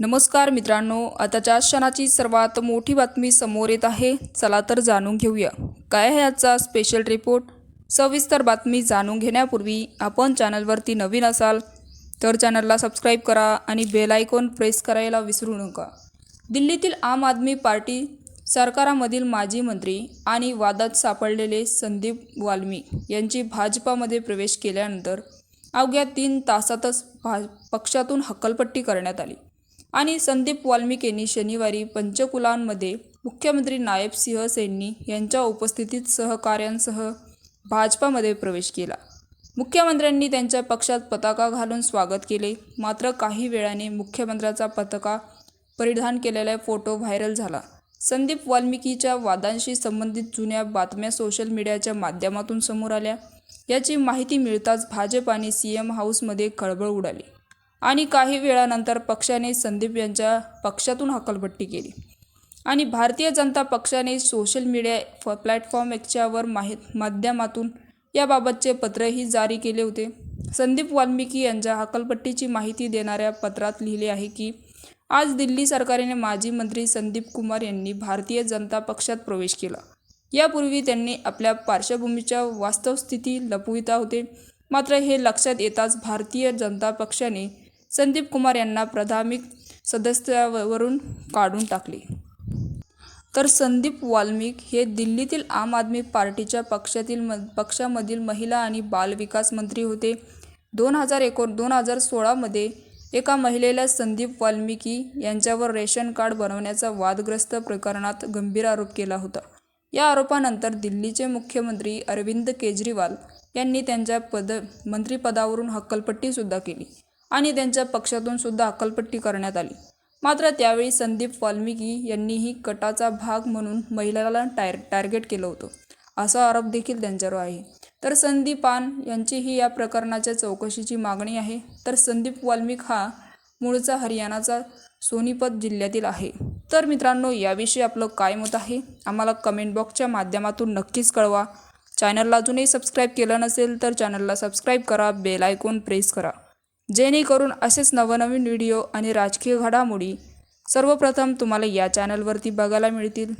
नमस्कार मित्रांनो आताच्या क्षणाची सर्वात मोठी बातमी समोर येत आहे. चला तर जाणून घेऊया. काय आहे आजचा स्पेशल रिपोर्ट सविस्तर बातमी जाणून घेण्यापूर्वी आपण चॅनलवरती नवीन असाल तर चॅनलला सबस्क्राईब करा आणि बेल आयकॉन प्रेस करायला विसरू नका. दिल्लीतील आम आदमी पार्टी सरकारामधील माजी मंत्री आणि वादात सापडलेले संदीप वाल्मी यांची भाजपामध्ये प्रवेश केल्यानंतर अवघ्या तीन तासातच भा पक्षातून हक्कलपट्टी करण्यात आली. आणि संदीप वाल्मिक यांनी शनिवारी पंचकुलांमध्ये मुख्यमंत्री नायब सिंह सैनी यांच्या उपस्थितीत सहकाऱ्यांसह भाजपामध्ये प्रवेश केला. मुख्यमंत्र्यांनी त्यांच्या पक्षात पताका घालून स्वागत केले. मात्र काही वेळाने मुख्यमंत्र्याचा पताका परिधान केलेला फोटो व्हायरल झाला. संदीप वाल्मिकीच्या वादांशी संबंधित जुन्या बातम्या सोशल मीडियाच्या माध्यमातून समोर आल्या. याची माहिती मिळताच भाजप आणि सी एम हाऊसमध्ये खळबळ उडाली. आणि काही वेळानंतर पक्षाने संदीप यांच्या पक्षातून हकलपट्टी केली. आणि भारतीय जनता पक्षाने सोशल मीडिया फ प्लॅटफॉर्म एकच्यावर माहीत माध्यमातून याबाबतचे पत्रही जारी केले होते. संदीप वाल्मिकी यांच्या हकलपट्टीची माहिती देणाऱ्या पत्रात लिहिले आहे की आज दिल्ली सरकारने माजी मंत्री संदीप कुमार यांनी भारतीय जनता पक्षात प्रवेश केला. यापूर्वी त्यांनी आपल्या पार्श्वभूमीच्या वास्तवस्थिती लपविता होते. मात्र हे लक्षात येताच भारतीय जनता पक्षाने संदीप कुमार यांना प्राथमिक सदस्यावरून काढून टाकले. तर संदीप वाल्मिक हे दिल्लीतील आम आदमी पार्टीच्या पक्षातील म पक्षामधील महिला आणि बालविकास मंत्री होते. दोन हजार एकोण दोन हजार सोळामध्ये एका महिलेला संदीप वाल्मिकी यांच्यावर रेशन कार्ड बनवण्याचा वादग्रस्त प्रकरणात गंभीर आरोप केला होता. या आरोपानंतर दिल्लीचे मुख्यमंत्री अरविंद केजरीवाल यांनी त्यांच्या पद मंत्रिपदावरून हक्कलपट्टीसुद्धा केली. आणि त्यांच्या पक्षातून सुद्धा अकलपट्टी करण्यात आली. मात्र त्यावेळी संदीप वाल्मिकी यांनीही कटाचा भाग म्हणून महिलाला टायर टार्गेट केलं होतं. असा आरोप देखील त्यांच्यावर आहे. तर संदीप पान यांचीही या प्रकरणाच्या चौकशीची मागणी आहे. तर संदीप वाल्मिक हा मूळचा हरियाणाचा सोनीपत जिल्ह्यातील आहे. तर मित्रांनो याविषयी आपलं काय मत आहे? आम्हाला कमेंट बॉक्सच्या माध्यमातून नक्कीच कळवा. चॅनलला अजूनही सबस्क्राईब केलं नसेल तर चॅनलला सबस्क्राईब करा. बेल आयकॉन प्रेस करा. जेणेकरून असेच नवनवीन व्हिडिओ आणि राजकीय घडामोडी सर्वप्रथम तुम्हाला या चॅनलवरती बघायला मिळतील.